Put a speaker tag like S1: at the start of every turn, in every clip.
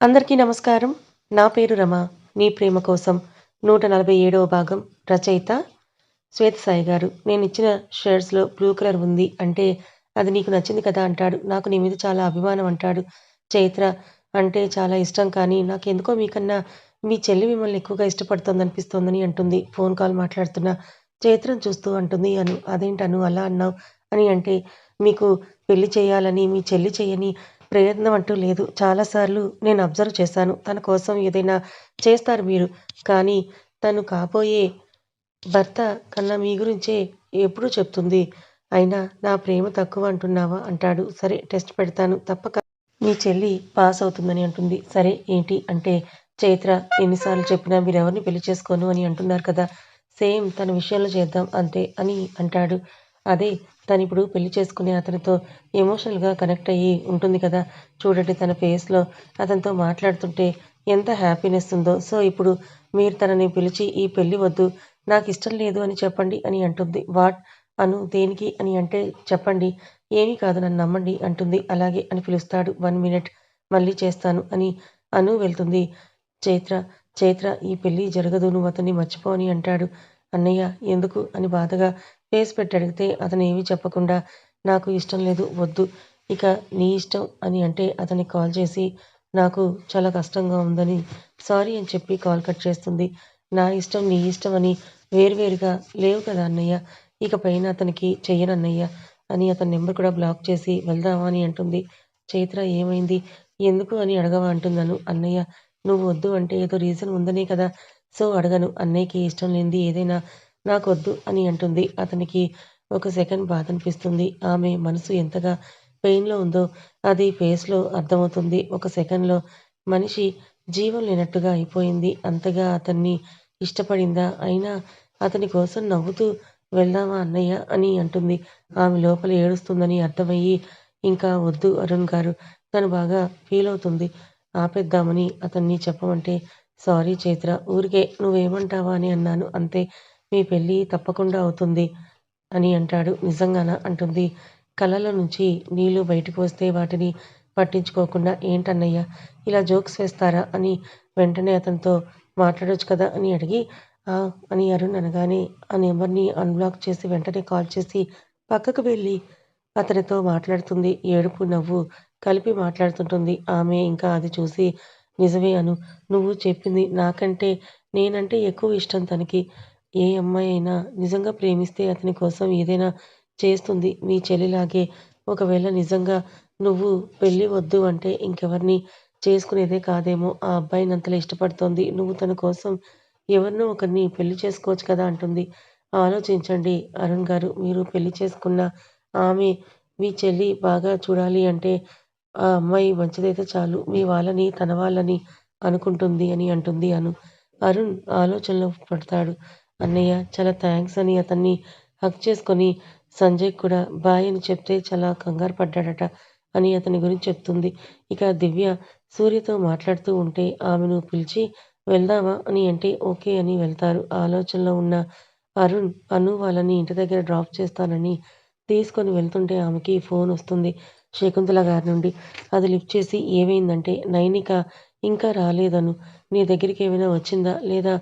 S1: అందరికీ నమస్కారం. నా పేరు రమ. నీ ప్రేమ కోసం నూట నలభై ఏడవ భాగం రచయిత శ్వేత సాయి గారు. నేను ఇచ్చిన షర్ట్స్లో బ్లూ కలర్ ఉంది అంటే అది నీకు నచ్చింది కదా అంటాడు. నాకు నీ మీద చాలా అభిమానం అంటాడు. చైత్ర అంటే చాలా ఇష్టం కానీ నాకు ఎందుకో మీకన్నా మీ చెల్లి మిమ్మల్ని ఎక్కువగా ఇష్టపడుతుంది అనిపిస్తోందని అంటుంది. ఫోన్ కాల్ మాట్లాడుతున్న చైత్రం చూస్తూ అంటుంది అను. అదేంటను అలా అన్నావు? అని అంటే మీకు పెళ్ళి చేయాలని మీ చెల్లి చేయని ప్రయత్నం అంటూ లేదు. చాలాసార్లు నేను అబ్జర్వ్ చేశాను. తన కోసం ఏదైనా చేస్తారు మీరు. కానీ తను కాబోయే భర్త కన్నా మీ గురించే ఎప్పుడూ చెప్తుంది. అయినా నా ప్రేమ తక్కువ అంటున్నావా? అంటాడు. సరే టెస్ట్ పెడతాను. తప్పక. మీ చెల్లి పాస్ అవుతుందని అంటుంది. సరే ఏంటి? అంటే చైత్ర ఎన్నిసార్లు చెప్పినా మీరు ఎవరిని పెళ్ళి చేసుకోను అని అంటున్నారు కదా. సేమ్ తన విషయంలో చేద్దాం అంతే అని అంటాడు. అదే తను ఇప్పుడు పెళ్ళి చేసుకునే అతనితో ఎమోషనల్గా కనెక్ట్ అయ్యి ఉంటుంది కదా. చూడండి తన ఫేస్లో అతనితో మాట్లాడుతుంటే ఎంత హ్యాపీనెస్ ఉందో. సో ఇప్పుడు మీరు తనని పిలిచి ఈ పెళ్ళి వద్దు నాకు ఇష్టం లేదు అని చెప్పండి అని అంటుంది. వాట్? అను దేనికి అని అంటే చెప్పండి. ఏమీ కాదు నన్ను నమ్మండి అంటుంది. అలాగే అని పిలుస్తాడు. వన్ మినిట్ మళ్ళీ చేస్తాను అని అను వెళ్తుంది. చైత్ర చైత్ర ఈ పెళ్ళి జరగదు నువ్వు అతన్ని మర్చిపోని అంటాడు. అన్నయ్య ఎందుకు? అని బాధగా ఫేస్ పెట్టి అడిగితే అతను ఏమీ చెప్పకుండా నాకు ఇష్టం లేదు వద్దు ఇక నీ ఇష్టం అని అంటే అతనికి కాల్ చేసి నాకు చాలా కష్టంగా ఉందని సారీ అని చెప్పి కాల్ కట్ చేస్తుంది. నా ఇష్టం నీ ఇష్టం అని వేరువేరుగా లేవు కదా అన్నయ్య ఇక పైన అతనికి చెయ్యనన్నయ్య అని అతని నెంబర్ కూడా బ్లాక్ చేసి వెళ్దామా అని అంటుంది. చైత్ర ఏమైంది? ఎందుకు అని అడగవా అంటున్నాను అన్నయ్య నువ్వు వద్దు అంటే ఏదో రీజన్ ఉందనే కదా సో అడగను. అన్నయ్యకి ఇష్టం లేనిది ఏదైనా నాకొద్దు అని అంటుంది. అతనికి ఒక సెకండ్ బాధ అనిపిస్తుంది ఆమె మనసు ఎంతగా పెయిన్లో ఉందో అది ఫేస్లో అర్థమవుతుంది. ఒక సెకండ్లో మనిషి జీవం లేనట్టుగా అయిపోయింది. అంతగా అతన్ని ఇష్టపడిందా? అయినా అతని కోసం నవ్వుతూ వెళ్దామా అన్నయ్య అని అంటుంది. ఆమె లోపల ఏడుస్తుందని అర్థమయ్యి ఇంకా వద్దు అరుణ్ గారు. తను బాగా ఫీల్ అవుతుంది ఆపేద్దామని అతన్ని చెప్పమంటే సారీ చైత్ర ఊరికే నువ్వేమంటావా? అని అన్నాను. అంతే. మీ పెళ్ళి తప్పకుండా అవుతుంది అని అంటాడు. నిజంగానా? అంటుంది. కళ్ళలో నుంచి నీళ్ళు బయటకు వస్తే వాటిని పట్టించుకోకుండా ఏంటన్నయ్య ఇలా జోక్స్ వేస్తారా? అని వెంటనే అతనితో మాట్లాడొచ్చు కదా? అని అడిగి అని అరుణ్ అనగానే ఆ నెంబర్ని అన్బ్లాక్ చేసి వెంటనే కాల్ చేసి పక్కకు వెళ్ళి అతనితో మాట్లాడుతుంది. ఏడుపు నవ్వు కలిపి మాట్లాడుతుంటుంది. ఆమె ఇంకా అది చూసి నిజమే అను నువ్వు చెప్పింది నాకంటే నేనంటే ఎక్కువ ఇష్టం తనకి. ఏ అమ్మాయి అయినా నిజంగా ప్రేమిస్తే అతని కోసం ఏదైనా చేస్తుంది మీ చెల్లిలాగే. ఒకవేళ నిజంగా నువ్వు పెళ్ళి వద్దు అంటే ఇంకెవరిని చేసుకునేదే కాదేమో. ఆ అబ్బాయిని అంతలా ఇష్టపడుతోంది. నువ్వు తన కోసం ఎవరినో ఒకరిని పెళ్ళి చేసుకోవచ్చు కదా అంటుంది. ఆలోచించండి అరుణ్ గారు మీరు పెళ్ళి చేసుకున్న ఆమె మీ చెల్లి బాగా చూడాలి అంటే ఆ అమ్మాయి మంచిదైతే చాలు. మీ వాళ్ళని తన వాళ్ళని అనుకుంటుంది అని అంటుంది అను. అరుణ్ ఆలోచనలో పడతాడు. అన్నయ్య చాలా థ్యాంక్స్ అని అతన్ని హక్ చేసుకొని సంజయ్ కూడా బాయ్ అని చెప్తే చాలా కంగారు పడ్డాడట అని అతని గురించి చెప్తుంది. ఇక దివ్య సూర్యతో మాట్లాడుతూ ఉంటే ఆమెను పిలిచి వెళ్దామా అని అంటే ఓకే అని వెళ్తారు. ఆలోచనలో ఉన్న అరుణ్ అను వాళ్ళని ఇంటి దగ్గర డ్రాప్ చేస్తానని తీసుకొని వెళ్తుంటే ఆమెకి ఫోన్ వస్తుంది శకుంతల గారి నుండి. అది లిఫ్ట్ చేసి ఏమైందంటే నైనిక ఇంకా రాలేదను. నీ దగ్గరికి ఏమైనా వచ్చిందా? లేదా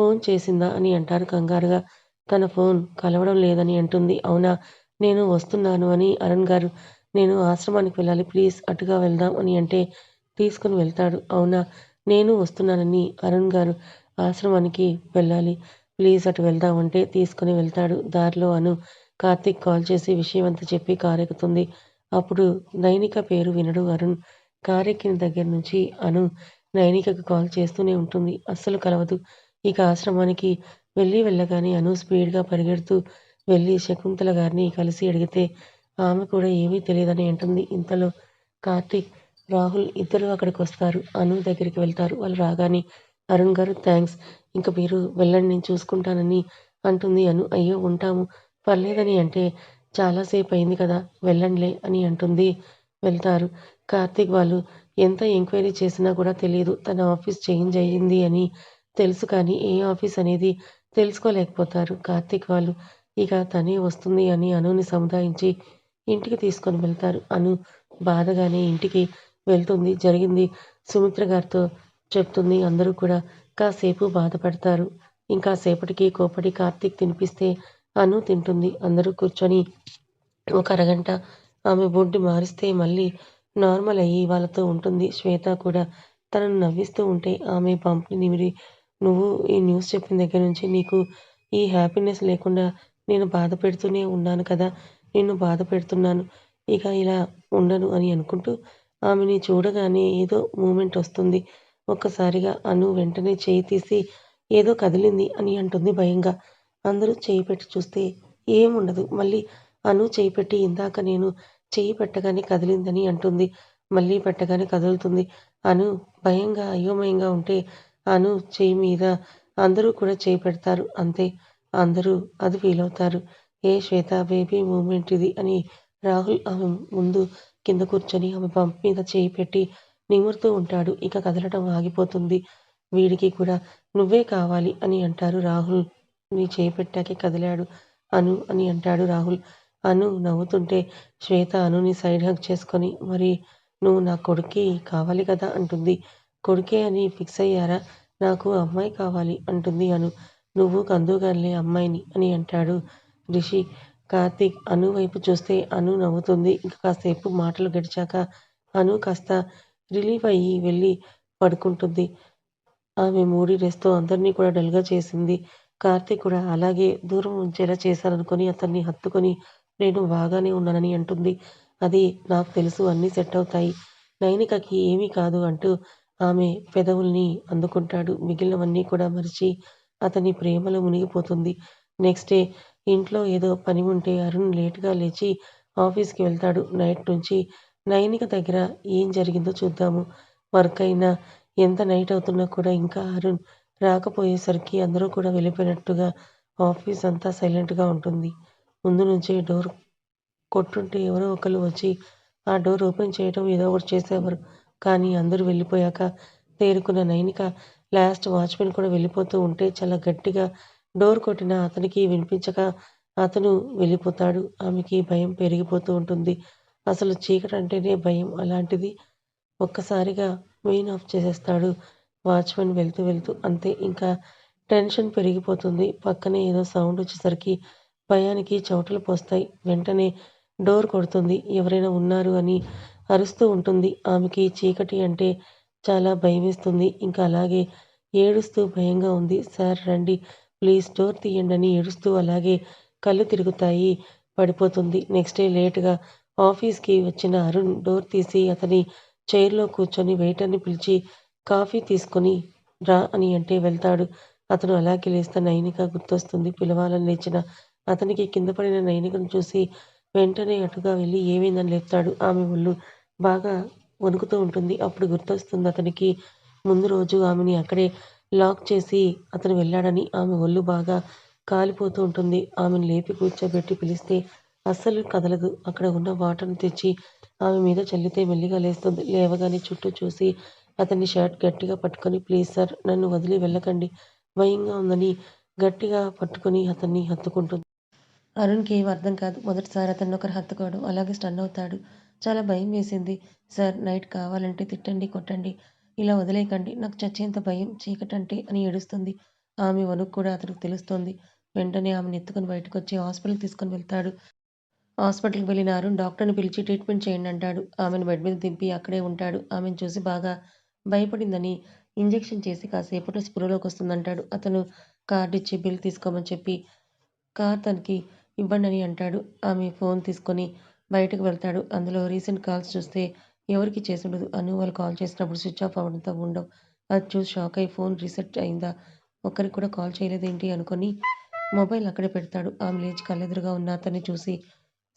S1: ఫోన్ చేసిందా అని అంటారు కంగారుగా. తన ఫోన్ కలవడం లేదని అంటుంది. అవునా నేను వస్తున్నాను అని అరుణ్ గారు. నేను ఆశ్రమానికి వెళ్ళాలి ప్లీజ్ అటుగా వెళ్దాం అని అంటే తీసుకుని వెళ్తాడు. అవునా నేను వస్తున్నానని అరుణ్ గారు ఆశ్రమానికి వెళ్ళాలి ప్లీజ్ అటు వెళ్దామంటే తీసుకుని వెళ్తాడు. దారిలో అను కార్తిక్ కాల్ చేసి విషయం అంతా చెప్పి కారెక్కుతుంది. అప్పుడు నైనిక పేరు వినడు అరుణ్. కారెక్కిన దగ్గర నుంచి అను నైనికకు కాల్ చేస్తూనే ఉంటుంది. అస్సలు కలవదు. ఇక ఆశ్రమానికి వెళ్ళి వెళ్ళగానే అను స్పీడ్గా పరిగెడుతూ వెళ్ళి శకుంతల గారిని కలిసి అడిగితే ఆమె కూడా ఏమీ తెలియదని అంటుంది. ఇంతలో కార్తీక్ రాహుల్ ఇద్దరు అక్కడికి వస్తారు అను దగ్గరికి వెళ్తారు. వాళ్ళు రాగానే అరుణ్ గారు థ్యాంక్స్ ఇంకా మీరు వెళ్ళండి నేను చూసుకుంటానని అంటుంది అను. అయ్యో ఉంటాము. పర్లేదని అంటే చాలాసేపు అయింది కదా వెళ్ళండిలే అని అంటుంది వెళ్తారు. కార్తీక్ వాళ్ళు ఎంత ఎంక్వైరీ చేసినా కూడా తెలియదు. తన ఆఫీస్ చేంజ్ అయ్యింది అని తెలుసు కానీ ఏ ఆఫీస్ అనేది తెలుసుకోలేకపోతారు కార్తీక్ వాళ్ళు ఇక తనే వస్తుంది అని అనుని సముదాయించి ఇంటికి తీసుకొని వెళ్తారు అను బాధగానే ఇంటికి వెళ్తుంది. జరిగింది సుమిత్ర గారితో చెప్తుంది. అందరూ కూడా కాసేపు బాధపడతారు. ఇంకాసేపటికి కోపడి కార్తీక్ తినిపిస్తే అను తింటుంది. అందరూ కూర్చొని ఒక అరగంట ఆమె బొడ్డు మారిస్తే మళ్ళీ నార్మల్ అయ్యి వాళ్ళతో ఉంటుంది. శ్వేత కూడా తనను నవ్విస్తూ ఉంటే ఆమె పంపిణీ నిమిరి నువ్వు ఈ న్యూస్ చెప్పిన దగ్గర నుంచి నీకు ఈ హ్యాపీనెస్ లేకుండా నేను బాధ పెడుతూనే ఉన్నాను కదా! నిన్ను బాధ పెడుతున్నాను. ఇక ఇలా ఉండను అని అనుకుంటూ ఆమెని చూడగానే ఏదో మూమెంట్ వస్తుంది. ఒక్కసారిగా అను వెంటనే చేయి తీసి ఏదో కదిలింది అని అంటుంది భయంగా. అందరూ చేయి పెట్టి చూస్తే ఏముండదు. మళ్ళీ అను చేయి పెట్టి ఇందాక నేను చేయి పెట్టగానే కదిలిందని అంటుంది. మళ్ళీ పెట్టగానే కదులుతుంది. అను భయంగా అయోమయంగా ఉంటే అను చేయి మీద అందరూ కూడా చేయి పెడతారు. అంతే. అందరూ అది ఫీల్ అవుతారు ఏ శ్వేత బేబీ మూమెంట్ ఇది అని రాహుల్ ఆమె ముందు కింద కూర్చొని ఆమె పంప్ మీద చేయి పెట్టి నిమురుతూ ఉంటాడు. ఇక కదలటం ఆగిపోతుంది. వీడికి కూడా నువ్వే కావాలి అని అంటారు రాహుల్. నీ చేయి పెట్టాకే కదిలాడు అను అని అంటాడు రాహుల్. అను నవ్వుతుంటే శ్వేత అనుని సైడ్ హక్ చేసుకొని మరి నువ్వు నా కొడుక్కి కావాలి కదా అంటుంది. కొడుకే అని ఫిక్స్ అయ్యారా? నాకు అమ్మాయి కావాలి అంటుంది అను. నువ్వు కందుగల్లే అమ్మాయిని అని అంటాడు రిషి. కార్తీక్ అను వైపు చూస్తే అను నవ్వుతుంది. ఇంక కాసేపు మాటలు గడిచాక అను కాస్త రిలీఫ్ అయ్యి వెళ్ళి పడుకుంటుంది. ఆమె మూడి డ్రెస్‌తో అందరినీ కూడా డల్‌గా చేసింది. కార్తీక్ కూడా అలాగే దూరం ఉంచేలా చేశాననుకుని అతన్ని హత్తుకొని నేను బాగానే ఉన్నానని అంటుంది. అది నాకు తెలుసు అన్నీ సెట్ అవుతాయి. నైనికకి ఏమీ కాదు అంటూ ఆమె పెదవుల్ని అందుకుంటాడు. మిగిలినవన్నీ కూడా మరిచి అతని ప్రేమలో మునిగిపోతుంది. నెక్స్ట్ డే ఇంట్లో ఏదో పని ఉంటే అరుణ్ లేటుగా లేచి ఆఫీస్‌కి వెళ్తాడు. నైట్ నుంచి నైనిక దగ్గర ఏం జరిగిందో చూద్దాము. వర్క్ అయినా ఎంత నైట్ అవుతున్నా కూడా ఇంకా అరుణ్ రాకపోయేసరికి అందరూ కూడా వెళ్ళిపోయినట్టుగా ఆఫీస్ అంతా సైలెంట్‌గా ఉంటుంది. ముందు నుంచే డోర్ కొట్టుంటే ఎవరో ఒకళ్ళు వచ్చి ఆ డోర్ ఓపెన్ చేయటం ఏదో ఒకటి చేసేవారు. కానీ అందరూ వెళ్ళిపోయాక తేరుకున్న నైనిక లాస్ట్ వాచ్‌మెన్ కూడా వెళ్ళిపోతూ ఉంటే చాలా గట్టిగా డోర్ కొట్టిన అతనికి వినిపించక అతను వెళ్ళిపోతాడు. ఆమెకి భయం పెరిగిపోతూ ఉంటుంది. అసలు చీకటంటేనే భయం. అలాంటిది ఒక్కసారిగా మెయిన్ ఆఫ్ చేసేస్తాడు వాచ్‌మెన్ వెళ్తూ వెళ్తూ. అంతే ఇంకా టెన్షన్ పెరిగిపోతుంది. పక్కనే ఏదో సౌండ్ వచ్చేసరికి భయానికి చెమటలు పోస్తాయి. వెంటనే డోర్ కొడుతుంది. ఎవరైనా ఉన్నారు అని అరుస్తూ ఉంటుంది. ఆమెకి చీకటి అంటే చాలా భయమేస్తుంది. ఇంకా అలాగే ఏడుస్తూ భయంగా ఉంది. సార్ రండి ప్లీజ్ డోర్ తీయండని ఏడుస్తూ అలాగే కళ్ళు తిరుగుతాయి. పడిపోతుంది. నెక్స్ట్ డే లేట్గా ఆఫీస్‌కి వచ్చిన అరుణ్ డోర్ తీసి అతని చైర్‌లో కూర్చొని వెయిటర్‌ని పిలిచి కాఫీ తీసుకొని రా అని అంటే వెళ్తాడు. అతను అలాగే లేస్తే నైనిక గుర్తొస్తుంది. పిలవాలని లేచిన అతనికి కింద పడిన నైనికను చూసి వెంటనే అటుగా వెళ్ళి ఏమైందని లేపుతాడు. ఆమె ఒళ్ళు బాగా వణుకుతూ ఉంటుంది. అప్పుడు గుర్తొస్తుంది అతనికి ముందు రోజు ఆమెని అక్కడే లాక్ చేసి అతను వెళ్ళాడని. ఆమె ఒళ్ళు బాగా కాలిపోతూ ఉంటుంది. ఆమెను లేపి కూర్చోబెట్టి పిలిస్తే అస్సలు కదలదు. అక్కడ ఉన్న వాటర్‌ని తెచ్చి ఆమె మీద చల్లితే మెల్లిగా లేస్తుంది. లేవగానే చుట్టూ చూసి అతని షర్ట్ గట్టిగా పట్టుకొని ప్లీజ్ సార్ నన్ను వదిలి వెళ్ళకండి. భయంగా ఉందని గట్టిగా పట్టుకొని అతన్ని హత్తుకుంటుంది. అరుణ్‌కి ఏం అర్థం కాదు. మొదటిసారి అతన్ని ఒకరు హత్తుకోవడం. అలాగే స్టన్ అవుతాడు. చాలా భయం వేసింది. సార్ నైట్ కావాలంటే తిట్టండి, కొట్టండి. ఇలా వదిలేయకండి. నాకు చచ్చేంత భయం చీకటంటే అని ఏడుస్తుంది. ఆమె వణుకు కూడా అతనికి తెలుస్తోంది. వెంటనే ఆమెను ఎత్తుకొని బయటకొచ్చి హాస్పిటల్‌కి తీసుకొని వెళ్తాడు. హాస్పిటల్‌కి వెళ్ళిన అరుణ్ డాక్టర్‌ని పిలిచి ట్రీట్మెంట్ చేయండి అంటాడు. ఆమెను బెడ్ మీద దింపి అక్కడే ఉంటాడు. ఆమెను చూసి బాగా భయపడిందని ఇంజెక్షన్ చేసి కాసేపట్లో స్పృహలోకొస్తుందంటాడు. అతను కార్డిచ్చి బిల్ తీసుకోమని చెప్పి కార్ తనకి ఇవ్వండని అంటాడు. ఆమె ఫోన్ తీసుకొని బయటకు వెళ్తాడు. అందులో రీసెంట్ కాల్స్ చూస్తే ఎవరికీ చేసుండదు. అను వాళ్ళు కాల్ చేసినప్పుడు స్విచ్ ఆఫ్ అవ్వడంతో ఉండవు. అది చూసి షాక్ అయి ఫోన్ రీసెట్ అయిందా? ఒక్కరికి కూడా కాల్ చేయలేదేంటి అనుకొని మొబైల్ అక్కడే పెడతాడు. ఆమె లేచి కళ్ళెదురుగా ఉన్న అతన్ని చూసి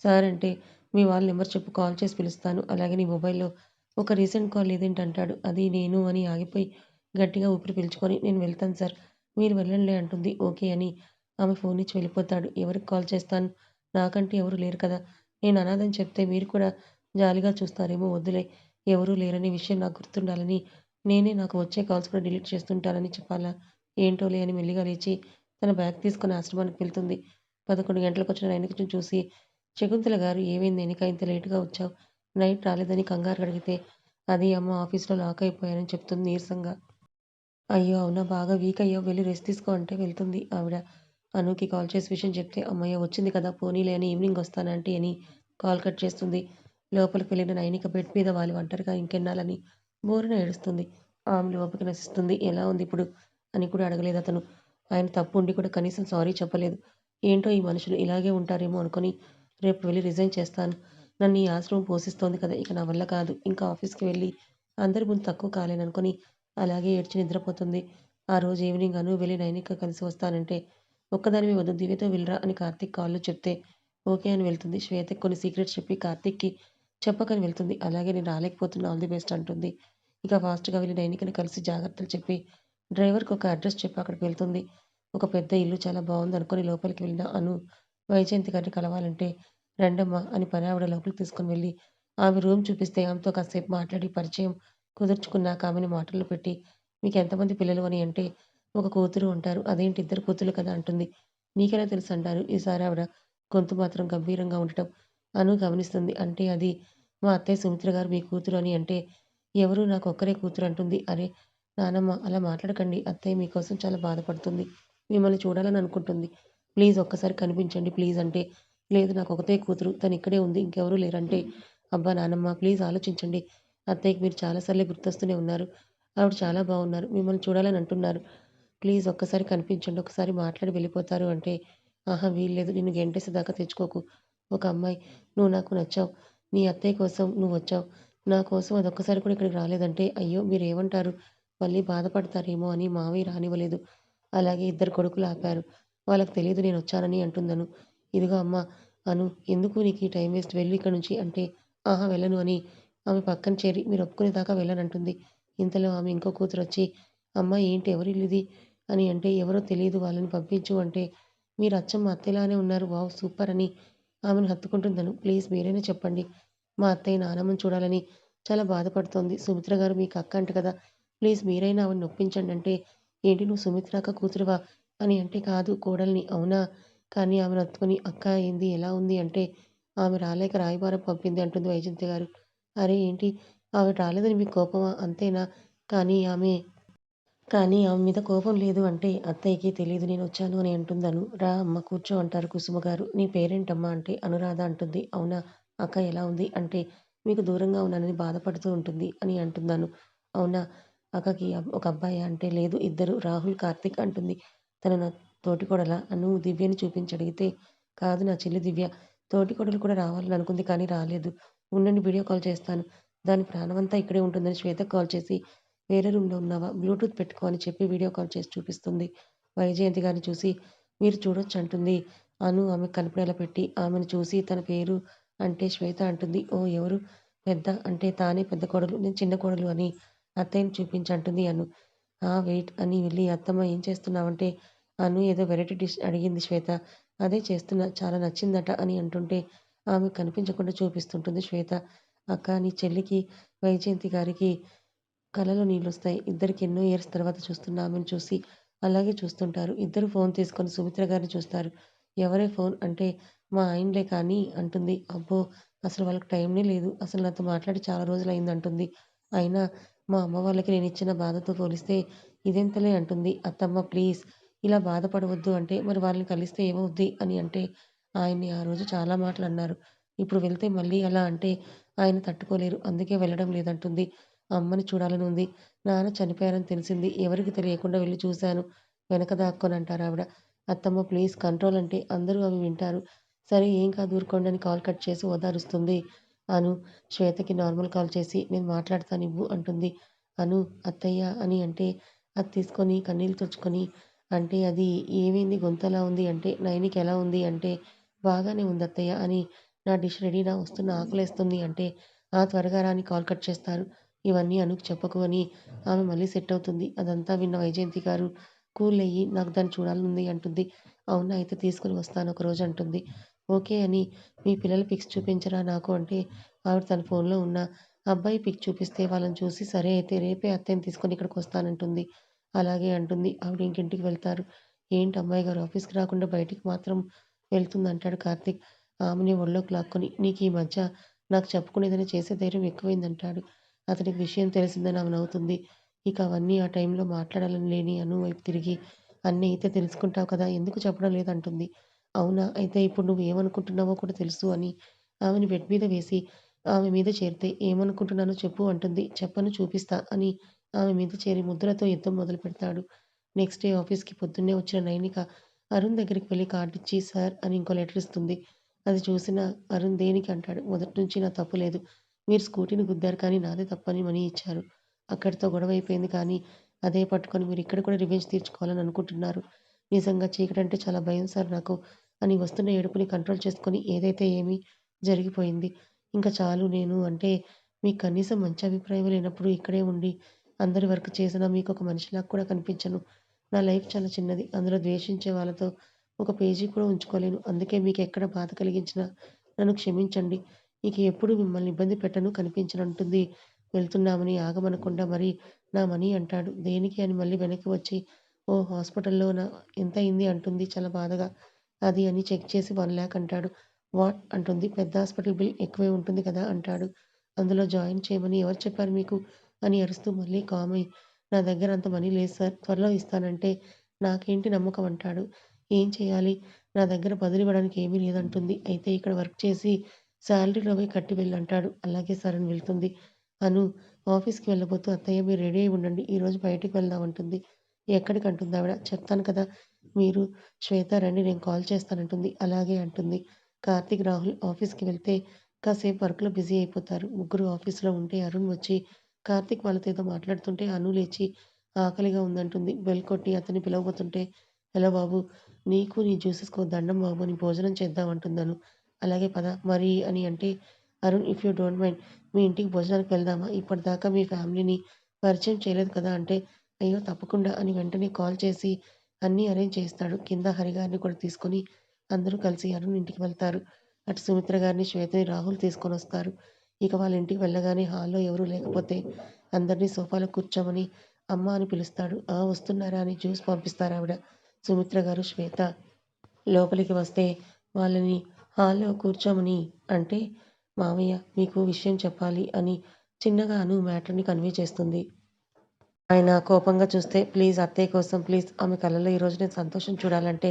S1: సార్ అంటే మీ వాళ్ళ నెంబర్ చెప్పు కాల్ చేసి పిలుస్తాను. అలాగే నీ మొబైల్‌లో ఒక రీసెంట్ కాల్ ఏదేంటి అంటాడు. అది నేను అని ఆగిపోయి గట్టిగా ఊపిరి పీల్చుకొని నేను వెళ్తాను సార్. మీరు వెళ్ళండి అంటుంది. ఓకే అని ఆమె ఫోన్ ఇచ్చి వెళ్ళిపోతాడు. ఎవరికి కాల్ చేస్తాను? నాకంటే ఎవరు లేరు కదా! నేను అనాథని చెప్తే మీరు కూడా జాలిగా చూస్తారేమో వద్దులే. ఎవరూ లేరనే విషయం నాకు గుర్తుండాలని నేనే నాకు వచ్చే కాల్స్ కూడా డిలీట్ చేస్తుంటానని చెప్పాలా? ఏంటోలే అని మెల్లిగా లేచి తన బ్యాగ్ తీసుకొని ఆశ్రమానికి వెళ్తుంది. పదకొండు గంటలకొచ్చిన నైనికను చూసి శకుంతల గారు ఏమైంది నైనిక ఇంత లేటుగా వచ్చావు నైట్ రాలేదని కంగారు అడిగితే అది అమ్మ ఆఫీస్‌లో లాక్ అయిపోయానని చెప్తుంది నీరసంగా. అయ్యో! అవునా! బాగా వీక్ అయ్యావు వెళ్ళి రెస్ట్ తీసుకో అంటే వెళ్తుంది ఆవిడ. అనుకి కాల్ చేసి విషయం చెప్తే అమ్మయ్య వచ్చింది కదా! పోనీలే అని ఈవినింగ్ వస్తాను ఆంటీ అని కాల్ కట్ చేస్తుంది. లోపలికి వెళ్ళిన నైనిక బెడ్ మీద వాళ్ళు ఒంటరిగా ఇంకెన్నాలని బోరున ఏడుస్తుంది. ఆమె లోపలికి నశిస్తుంది. ఎలా ఉంది ఇప్పుడు? అని కూడా అడగలేదు అతను ఆయన తప్పు ఉండి కూడా కనీసం సారీ చెప్పలేదు. ఏంటో ఈ మనుషులు ఇలాగే ఉంటారేమో అనుకుని రేపు వెళ్ళి రిజైన్ చేస్తాను. నన్ను ఈ ఆశ్రమం పోషిస్తోంది కదా! ఇక నా వల్ల కాదు. ఇంకా ఆఫీస్‌కి వెళ్ళి అందరి ముందు తక్కువ కాలేననుకుని అలాగే ఏడ్చి నిద్రపోతుంది. ఆ రోజు ఈవినింగ్ అను వెళ్ళి నైనిక కలిసి వస్తానంటే ఒక్కదానివే వద్దు దివ్యతో వెళ్ళిరా అని కార్తీక్ కాల్‌లో చెప్తే ఓకే అని వెళ్తుంది. శ్వేత కొన్ని సీక్రెట్స్ చెప్పి కార్తీక్‌కి చెప్పకని వెళ్తుంది. అలాగే నేను రాలేకపోతున్నా ఆల్ ది బెస్ట్ అంటుంది. ఇక ఫాస్ట్‌గా వెళ్ళి నైనికని కలిసి జాగ్రత్తలు చెప్పి డ్రైవర్‌కి ఒక అడ్రస్ చెప్పి అక్కడికి వెళ్తుంది. ఒక పెద్ద ఇల్లు చాలా బాగుంది అనుకుని లోపలికి వెళ్ళిన అను వైజయంతి గారిని కలవాలంటే రెండమ్మా అని పరావిడ లోపలికి తీసుకొని వెళ్ళి ఆమె రూమ్ చూపిస్తే ఆమెతో కాసేపు మాట్లాడి పరిచయం కుదుర్చుకున్నాక ఆమెని మాటల్లో పెట్టి మీకు ఎంతమంది పిల్లలు అని అంటే ఒక కూతురు ఉంటారు. అదేంటి ఇద్దరు కూతురు కదా అంటుంది. నీకెలా తెలుసు అంటారు. ఈసారి ఆవిడ గొంతు మాత్రం గంభీరంగా ఉండటం అను గమనిస్తుంది. అంటే అది మా అత్తయ్య సుమిత్ర గారు మీ కూతురు అని అంటే ఎవరు నాకు ఒక్కరే కూతురు అంటుంది. అరే నానమ్మ అలా మాట్లాడకండి. అత్తయ్య మీకోసం చాలా బాధపడుతుంది. మిమ్మల్ని చూడాలని అనుకుంటుంది. ప్లీజ్ ఒక్కసారి కనిపించండి ప్లీజ్ అంటే లేదు నాకు ఒకతే కూతురు తను ఇక్కడే ఉంది ఇంకెవరూ లేరంటే అబ్బా నానమ్మ ప్లీజ్ ఆలోచించండి. అత్తయ్యకి మీరు చాలా సార్లే గుర్తొస్తూనే ఉన్నారు. ఆవిడ చాలా బాగున్నారు. మిమ్మల్ని చూడాలని అంటున్నారు. ప్లీజ్ ఒక్కసారి కనిపించండి. ఒకసారి మాట్లాడి వెళ్ళిపోతారు అంటే ఆహా! వీల్లేదు. నిన్ను గెంటేసేదాకా తెచ్చుకోకు. ఒక అమ్మాయి నువ్వు నాకు నచ్చావు. నీ అత్తయ్య కోసం నువ్వు వచ్చావు నా కోసం అదొక్కసారి కూడా ఇక్కడికి రాలేదంటే అయ్యో! మీరేమంటారు? మళ్ళీ బాధపడతారేమో అని మావయ్య రానివ్వలేదు. అలాగే ఇద్దరు కొడుకులు ఆపారు. వాళ్ళకి నేను వచ్చానని అంటుందను. ఇదిగో అమ్మ అను ఎందుకు నీకీ టైం వేస్ట్ వెళ్ళు ఇక్కడి నుంచి అంటే ఆహా! వెళ్ళను అని ఆమె పక్కన చేరి మీరు ఒప్పుకునేదాకా వెళ్ళనంటుంది. ఇంతలో ఆమె ఇంకో కూతురు వచ్చి అమ్మ ఏంటి ఎవరిల్లిది? అని అంటే ఎవరో తెలియదు వాళ్ళని పంపించు అంటే మీరు అచ్చం మా అత్తయ్యలానే ఉన్నారు. వావ్! సూపర్ అని ఆమెను హత్తుకుంటుందను. ప్లీజ్ మీరైనా చెప్పండి. మా అత్తయ్య నానమ్మని చూడాలని చాలా బాధపడుతోంది. సుమిత్ర గారు మీకు అక్క అంట కదా! ప్లీజ్ మీరైనా ఆమెను ఒప్పించండి అంటే ఏంటి నువ్వు సుమిత్ర అక్క కూతురువా? అని అంటే కాదు కోడల్ని. అవునా? కానీ ఆమెను హత్తుకుని అక్క ఏంది? ఎలా ఉంది? అంటే ఆమె రాలేక రాయబారం పంపింది అంటుంది వైజంతి గారు. అరే ఏంటి? ఆమె రాలేదని మీకు కోపమా? అంతేనా? కానీ ఆమె కానీ ఆమె మీద కోపం లేదు అంటే అత్తయ్యకి తెలీదు నేనొచ్చాను అని అంటుందను. రా అమ్మ కూర్చో అంటారు కుసుమగారు నీ పేరేంటమ్మా? అంటే అనురాధ అంటుంది. అవునా? అక్క ఎలా ఉంది? అంటే మీకు దూరంగా ఉన్నానని బాధపడుతూ ఉంటుంది అని అంటున్నాను అవునా? అక్కకి ఒక అబ్బాయి అంటే లేదు ఇద్దరు రాహుల్, కార్తీక్ అంటుంది. తన నా తోటికోడలా? అను దివ్యని చూపించి అడిగితే కాదు నా చెల్లి దివ్య. తోటికోడలు కూడా రావాలని అనుకుంది కానీ రాలేదు. ఉండండి వీడియో కాల్ చేస్తాను. దాని ప్రాణమంతా ఇక్కడే ఉంటుందని శ్వేత కాల్ చేసి వేరే రూమ్‌లో ఉన్నావా? బ్లూటూత్ పెట్టుకో అని చెప్పి వీడియో కాల్ చేసి చూపిస్తుంది. వైజయంతి గారిని చూసి మీరు చూడొచ్చు అంటుంది. అను ఆమెకు కనపడేలా పెట్టి ఆమెను చూసి తన పేరు అంటే శ్వేత అంటుంది. ఓ ఎవరు? పెద్ద అంటే తానే పెద్ద కోడలు. నేను చిన్న కోడలు అని అత్తయ్యని చూపించి అంటుంది అను. ఆ! వెయిట్ అని వెళ్ళి అత్తమ్మ ఏం చేస్తున్నావంటే అను ఏదో వెరైటీ డిష్ అడిగింది శ్వేత. అదే చేస్తున్నా చాలా నచ్చిందట అని అంటుంటే ఆమెకు కనిపించకుండా చూపిస్తుంటుంది శ్వేత. అక్క నీ చెల్లికి వైజయంతి గారికి కళ్ళలో నీళ్ళొస్తాయి. ఇద్దరికి ఎన్నో ఇయర్స్ తర్వాత చూస్తున్న ఆమెను చూసి అలాగే చూస్తుంటారు. ఇద్దరు ఫోన్ తీసుకొని సుమిత్ర గారిని చూస్తారు. ఎవరే ఫోన్? అంటే మా ఆయనలే కానీ అంటుంది. అబ్బో! అసలు వాళ్ళకి టైమే లేదు. అసలు నాతో మాట్లాడి చాలా రోజులయిందంటుంది. అయినా మా అమ్మ వాళ్ళకి నేనిచ్చిన బాధతో పోలిస్తే ఇదెంతలే అంటుంది. అత్తమ్మ ప్లీజ్ ఇలా బాధపడవద్దు అంటే మరి వాళ్ళని కలిస్తే ఏమవుద్ది? అని అంటే ఆయన్ని ఆ రోజు చాలా మాటలు అన్నారు ఇప్పుడు వెళ్తే మళ్ళీ అలా అంటే ఆయన తట్టుకోలేరు. అందుకే వెళ్ళడం లేదంటుంది. అమ్మని చూడాలని ఉంది. నాన్న చనిపోయారని తెలిసింది. ఎవరికి తెలియకుండా వెళ్ళి చూశాను. వెనక దాక్కొని అంటారావిడ. అత్తమ్మ ప్లీజ్ కంట్రోల్ అంటే అందరూ అవి వింటారు. సరే ఏం కాదు ఊరుకోండి అని కాల్ కట్ చేసి ఓదారుస్తుంది. అను శ్వేతకి నార్మల్ కాల్ చేసి నేను మాట్లాడతానివ్వు అంటుంది. అను అత్తయ్య అని అంటే అది తీసుకొని కన్నీళ్ళు తుడుచుకొని అంటే అది ఏమైంది గొంతలా ఉంది అంటే నైనికి ఎలా ఉంది అంటే బాగానే ఉంది అత్తయ్య అని నా డిష్ రెడీనా వస్తున్న ఆకలేస్తుంది అంటే ఆ త్వరగా రాని కాల్ కట్ చేస్తారు. ఇవన్నీ అనుకు చెప్పకు అని ఆమె మళ్ళీ సెట్ అవుతుంది. అదంతా విన్న వైజయంతి గారు కూల్ అయ్యి నాకు దాన్ని చూడాలనుంది అంటుంది. అవునా అయితే తీసుకుని వస్తాను ఒకరోజు అంటుంది. ఓకే అని మీ పిల్లల పిక్స్ చూపించరా నాకు అంటే ఆవిడ తన ఫోన్‌లో ఉన్న అబ్బాయి పిక్ చూపిస్తే వాళ్ళని చూసి సరే అయితే రేపే అత్తయ్యని తీసుకొని ఇక్కడికి వస్తానంటుంది. అలాగే అంటుంది. ఆవిడ ఇంకింటికి వెళ్తారు. ఏంటి అమ్మాయి గారు ఆఫీస్‌కి రాకుండా బయటికి మాత్రం వెళ్తుంది అంటాడు కార్తీక్. ఆమెని ఒళ్ళోకి లాక్కొని ఈ మధ్య నాకు చెప్పుకునేదని చేసే ధైర్యం ఎక్కువైందంటాడు. అతనికి విషయం తెలిసిందని ఆమె నవ్వుతుంది. ఇక అవన్నీ ఆ టైంలో మాట్లాడాలని లేని అను వైపు తిరిగి అన్నీ అయితే తెలుసుకుంటావు కదా ఎందుకు చెప్పడం లేదంటుంది. అవునా అయితే ఇప్పుడు నువ్వు ఏమనుకుంటున్నావో కూడా తెలుసు అని ఆమెని బెడ్ మీద వేసి ఆమె మీద చేరితే ఏమనుకుంటున్నానో చెప్పు అంటుంది. చెప్పను చూపిస్తా అని ఆమె మీద చేరి ముద్రతో యుద్ధం మొదలు పెడతాడు. నెక్స్ట్ డే ఆఫీస్‌కి పొద్దున్నే వచ్చిన నైనిక అరుణ్ దగ్గరికి వెళ్ళి కార్డు ఇచ్చి సార్ అని ఇంకో లెటర్ ఇస్తుంది. అది చూసిన అరుణ్ దేనికి అంటాడు. మొదటి నుంచి నా తప్పు లేదు. మీరు స్కూటీని గుద్దారు కానీ నాదే తప్పని మనీ ఇచ్చారు. అక్కడితో గొడవ అయిపోయింది కానీ అదే పట్టుకొని మీరు ఇక్కడ కూడా రివెంజ్ తీర్చుకోవాలని అనుకుంటున్నారు. నిజంగా చీకటంటే చాలా భయం సార్ నాకు అని వస్తున్న ఏడుపుని కంట్రోల్ చేసుకొని ఏదైతే ఏమి జరిగిపోయింది. ఇంకా చాలు నేను అంటే మీకు కనీసం మంచి అభిప్రాయం లేనప్పుడు ఇక్కడే ఉండి అందరి వర్క్ చేసినా ఒక మనిషిలాగా కూడా కనిపించను. నా లైఫ్ చాలా చిన్నది. అందులో ద్వేషించే వాళ్ళతో ఒక పేజీ కూడా ఉంచుకోలేను. అందుకే మీకు ఎక్కడ బాధ కలిగించినా నన్ను క్షమించండి. ఇక ఎప్పుడు మిమ్మల్ని ఇబ్బంది పెట్టను కనిపించనంటుంది. వెళ్తున్నామని ఆగమనకుండా మరి నా మనీ అంటాడు. దేనికి అని మళ్ళీ వెనక్కి వచ్చి ఓ హాస్పిటల్లో నా ఎంత అయింది అంటుంది చాలా బాధగా. అది అని చెక్ చేసి వన్ ల్యాక్ అంటాడు. వాట్ అంటుంది. పెద్ద హాస్పిటల్ బిల్ ఎక్కువే ఉంటుంది కదా అంటాడు. అందులో జాయిన్ చేయమని ఎవరు చెప్పారు మీకు అని అరుస్తూ మళ్ళీ కామ్ అయి నా దగ్గర అంత మనీ లేదు సార్ త్వరలో ఇస్తానంటే నాకేంటి నమ్మకం అంటాడు. ఏం చేయాలి? నా దగ్గర బదిలివ్వడానికి ఏమీ లేదంటుంది. అయితే ఇక్కడ వర్క్ చేసి శాలరీలోవే కట్టి వెళ్ళంటాడు. అలాగే సార్ అని వెళ్తుంది. అను ఆఫీస్‌కి వెళ్ళబోతూ అత్తయ్య మీరు రెడీ అయి ఉండండి. ఈరోజు బయటికి వెళ్దాం అంటుంది. ఎక్కడికి చెప్తాను కదా! మీరు శ్వేత రండి నేను కాల్ చేస్తానంటుంది. అలాగే అంటుంది. కార్తీక్, రాహుల్ ఆఫీస్‌కి వెళ్తే కాసేపు వర్క్‌లో బిజీ అయిపోతారు. ముగ్గురు ఆఫీస్‌లో ఉంటే అరుణ్ వచ్చి కార్తీక్ వాళ్ళతో ఏదో మాట్లాడుతుంటే అను లేచి ఆకలిగా ఉందంటుంది. బెల్ కొట్టి అతన్ని పిలవబోతుంటే హలో బాబు! నీకు నీ జ్యూసెస్‌కో దండం బాబు అని భోజనం చేద్దాం అంటుందను. అలాగే పద మరి అని అంటే Arun if you don't mind మీ ఇంటికి భోజనానికి వెళ్దామా? ఇప్పటిదాకా మీ ఫ్యామిలీని పరిచయం చేయలేదు కదా అంటే అయ్యో! తప్పకుండా అని వెంటనే కాల్ చేసి అన్నీ అరేంజ్ చేస్తాడు. కింద హరిగారిని కూడా తీసుకొని అందరూ కలిసి అరుణ్ ఇంటికి వెళ్తారు. అటు సుమిత్ర గారిని, శ్వేతని రాహుల్ తీసుకొని వస్తారు ఇక వాళ్ళ ఇంటికి వెళ్ళగానే హాల్‌లో ఎవరూ లేకపోతే అందరినీ సోఫాలో కూర్చోమని అమ్మ అని పిలుస్తాడు. ఆ వస్తున్నారా అని జ్యూస్ పంపిస్తారావిడ. సుమిత్ర గారు, శ్వేత లోపలికి వస్తే వాళ్ళని హాల్‌లో కూర్చోమని అంటే మావయ్య మీకు విషయం చెప్పాలి అని చిన్నగా అను మ్యాటర్‌ని కన్వే చేస్తుంది. ఆయన కోపంగా చూస్తే ప్లీజ్ అత్తయ్య కోసం ప్లీజ్ ఆమె కళ్ళలో ఈరోజు నేను సంతోషం చూడాలంటే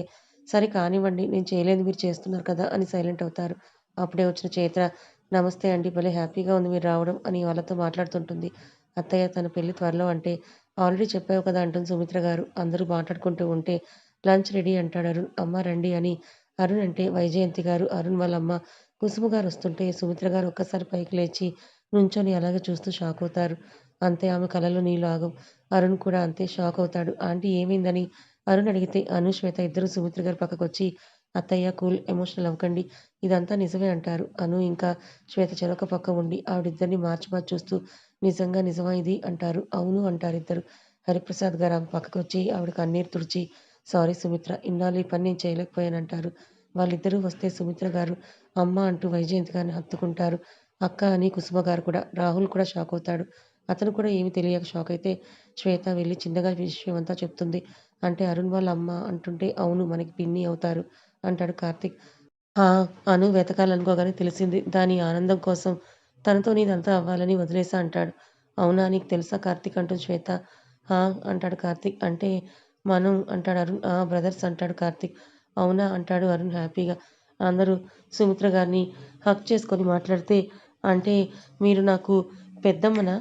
S1: సరే కానివ్వండి నేను చేయలేదు మీరు చేస్తున్నారు కదా అని సైలెంట్ అవుతారు. అప్పుడే వచ్చిన చైత్ర నమస్తే అండి భలే హ్యాపీగా ఉంది మీరు రావడం అని వాళ్ళతో మాట్లాడుతుంటుంది. అత్తయ్య తన పెళ్ళి త్వరలో అంటే ఆల్రెడీ చెప్పావు కదా అంటుంది సుమిత్ర గారు. అందరూ మాట్లాడుకుంటూ ఉంటే లంచ్ రెడీ అంటాడు అమ్మ రండి అని అరుణ్ అంటే వైజయంతి గారు, అరుణ్ వాళ్ళ అమ్మ కుసుమ గారు వస్తుంటే సుమిత్ర గారు ఒక్కసారి పైకి లేచి నుంచొని అలాగే చూస్తూ షాక్ అవుతారు. అంతే ఆమె కళలో నీళ్ళు ఆగం అరుణ్ కూడా అంతే షాక్ అవుతాడు. ఆంటీ ఏమైందని అరుణ్ అడిగితే అను, శ్వేత ఇద్దరూ సుమిత్ర గారి పక్కకొచ్చి అత్తయ్య కూల్ ఎమోషనల్ అవ్వకండి. ఇదంతా నిజమే అంటారు. అను ఇంకా శ్వేత చెరొక పక్క ఉండి ఆవిడిద్దరిని మార్చి మార్చి చూస్తూ నిజంగా నిజమా ఇది అంటారు. అవును అంటారు ఇద్దరు హరిప్రసాద్ గారు ఆమె పక్కకొచ్చి ఆవిడ కన్నీరు తుడిచి సారీ సుమిత్ర ఇన్నాళ్ళు ఈ పని నేను చేయలేకపోయానంటారు. వాళ్ళిద్దరూ వస్తే సుమిత్ర గారు అమ్మ అంటూ వైజయంతి గారిని హత్తుకుంటారు. అక్క అని కుసుమ గారు కూడా. రాహుల్ కూడా షాక్ అవుతాడు. అతను కూడా ఏమి తెలియక షాక్ అయితే శ్వేత వెళ్ళి చిన్నగా అంతా చెప్తుంది. అంటే అరుణ్ వాళ్ళ అమ్మ అంటుంటే అవును మనకి పిన్ని అవుతారు అంటాడు కార్తిక్ హా! అను వెతకాలనుకోగానే తెలిసింది. దాని ఆనందం కోసం తనతో నీదంతా అవ్వాలని వదిలేసా అంటాడు. అవునా నీకు తెలుసా కార్తిక్ అంటుంది శ్వేత. హా! అంటాడు కార్తిక్ అంటే మనం అంటాడు అరుణ్. ఆ! బ్రదర్స్ అంటాడు కార్తీక్. అవునా అంటాడు అరుణ్ హ్యాపీగా. అందరూ సుమిత్ర గారిని హక్ చేసుకొని మాట్లాడితే అంటే మీరు నాకు పెద్దమ్మనా?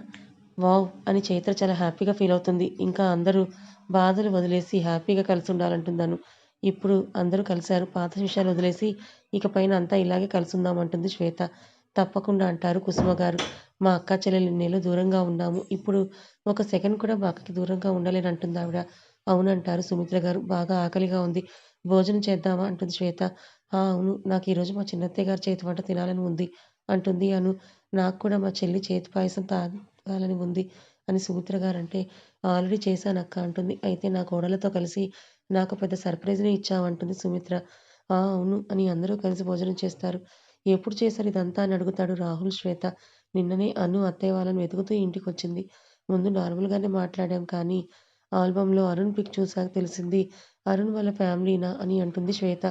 S1: వావ్! అని చైత్ర చాలా హ్యాపీగా ఫీల్ అవుతుంది. ఇంకా అందరూ బాధలు వదిలేసి హ్యాపీగా కలిసి ఉండాలంటున్నాను ఇప్పుడు అందరూ కలిశారు. పాత విషయాలు వదిలేసి ఇకపైన అంతా ఇలాగే కలిసుందాం అంటుంది శ్వేత. తప్పకుండా అంటారు కుసుమ గారు. మా అక్క చెల్లెలు నెలలు దూరంగా ఉన్నాము. ఇప్పుడు ఒక సెకండ్ కూడా మా అక్కకి దూరంగా ఉండలేనంటుందావిడ. అవునంటారు సుమిత్ర గారు. బాగా ఆకలిగా ఉంది. భోజనం చేద్దామా అంటుంది శ్వేత. ఆ అవును. నాకు ఈరోజు మా చిన్నత్తయ్య గారి చేతి వంట తినాలని ఉంది అంటుంది అను. నాకు కూడా మా చెల్లి చేతి పాయసం తాగాలని ఉంది అని సుమిత్ర గారంటే ఆల్రెడీ చేశానక్కా అంటుంది. అయితే నా కోడళ్ళతో కలిసి నాకు పెద్ద సర్ప్రైజ్ని ఇచ్చావు అంటుంది సుమిత్ర. ఆ అవును అని అందరూ కలిసి భోజనం చేస్తారు. ఎప్పుడు చేశారు ఇదంతా అని అడుగుతాడు రాహుల్, శ్వేత. నిన్ననే అను అత్తయ్య వాళ్ళని వెతుకుతూ ఇంటికొచ్చింది. ముందు నార్మల్‌గానే మాట్లాడాం కానీ ఆల్బంలో అరుణ్ పిక్ చూశాక తెలిసింది అరుణ్ వాళ్ళ ఫ్యామిలీనా అని అంటుంది శ్వేత.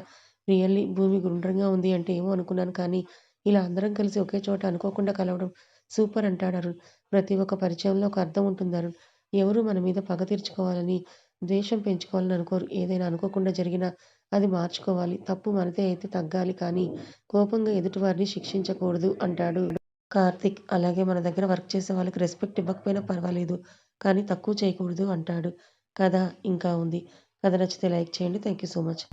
S1: రియల్లీ భూమి గుండ్రంగా ఉంది అంటే ఏమో అనుకున్నాను కానీ ఇలా అందరం కలిసి ఒకే చోట అనుకోకుండా కలవడం సూపర్ అంటాడు అరుణ్. ప్రతి ఒక్క పరిచయంలో ఒక అర్థం ఉంటుంది అరుణ్. ఎవరూ మన మీద పగ తీర్చుకోవాలని, ద్వేషం పెంచుకోవాలని అనుకోరు. ఏదైనా అనుకోకుండా జరిగినా అది మార్చుకోవాలి. తప్పు మనదే అయితే తగ్గాలి కానీ కోపంగా ఎదుటివారిని శిక్షించకూడదు అంటాడు. కార్తీక్. అలాగే మన దగ్గర వర్క్ చేసే వాళ్ళకి రెస్పెక్ట్ ఇవ్వకపోయినా పర్వాలేదు. కానీ తక్కువ చేయకూడదు అంటాడు. కథ ఇంకా ఉంది. కథ నచ్చితే లైక్ చేయండి. Thank you so much.